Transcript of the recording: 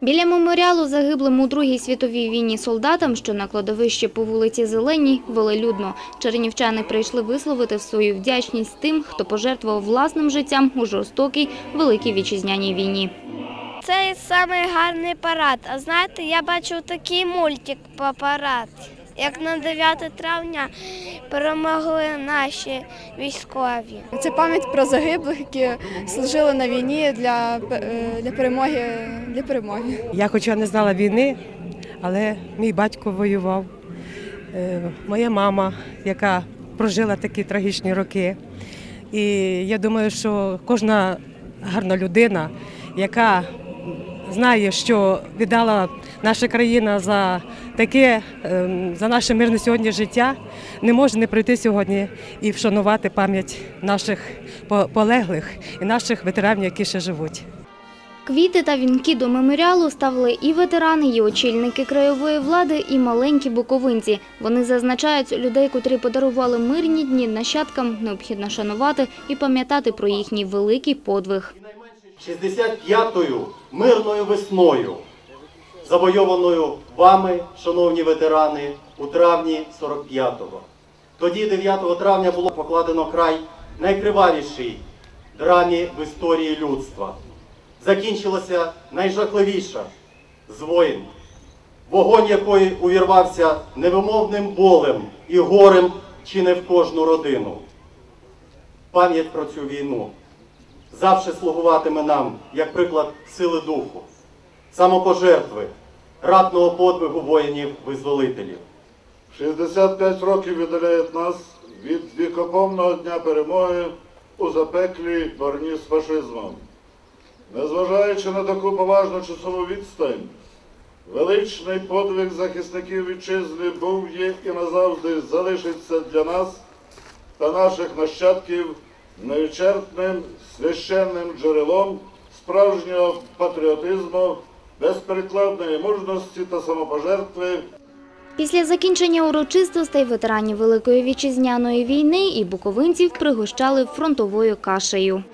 Біля меморіалу загиблим у Другій світовій війні солдатам, що на кладовищі по вулиці Зеленій, велелюдно. Чернівчани прийшли висловити свою вдячність тим, хто пожертвував власним життям у жорстокій Великій Вітчизняній війні. Це самий гарний парад. А знаєте, я бачив такий мультик по парад, як на 9 травня перемогли наші військові. Це пам'ять про загиблих, які служили на війні для, е, для перемоги. Для перемоги. Я хоча не знала війни, але мій батько воював, е, моя мама, яка прожила такі трагічні роки. І я думаю, що кожна гарна людина, яка знає, що віддала наша країна за таке, ем, за наше мирне сьогодні життя, не може не прийти сьогодні і вшанувати пам'ять наших полеглих і наших ветеранів, які ще живуть. Квіти та вінки до меморіалу ставили і ветерани, і очільники краєвої влади, і маленькі буковинці. Вони зазначають, людей, котрі подарували мирні дні нащадкам, необхідно шанувати і пам'ятати про їхній великий подвиг. 65-ю мирною весною, завойованою вами, шановні ветерани, у травні 45-го. Тоді, 9 травня, було покладено край найкривавішій драмі в історії людства. Закінчилася найжахливіша з воїн, вогонь якої увірвався невимовним болем і горем чи не в кожну родину. Пам'ять про цю війну завжди слугуватиме нам як приклад сили духу, самопожертви, ратного подвигу воїнів-визволителів. 65 років віддаляють нас від вікопомного дня перемоги у запеклій борні з фашизмом. Незважаючи на таку поважну часову відстань, величний подвиг захисників вітчизни був, є і назавжди залишиться для нас та наших нащадків невичерпним священним джерелом справжнього патріотизму, безперекладної мужності та самопожертви. Після закінчення урочистостей ветеранів Великої Вітчизняної війни і буковинців пригощали фронтовою кашею.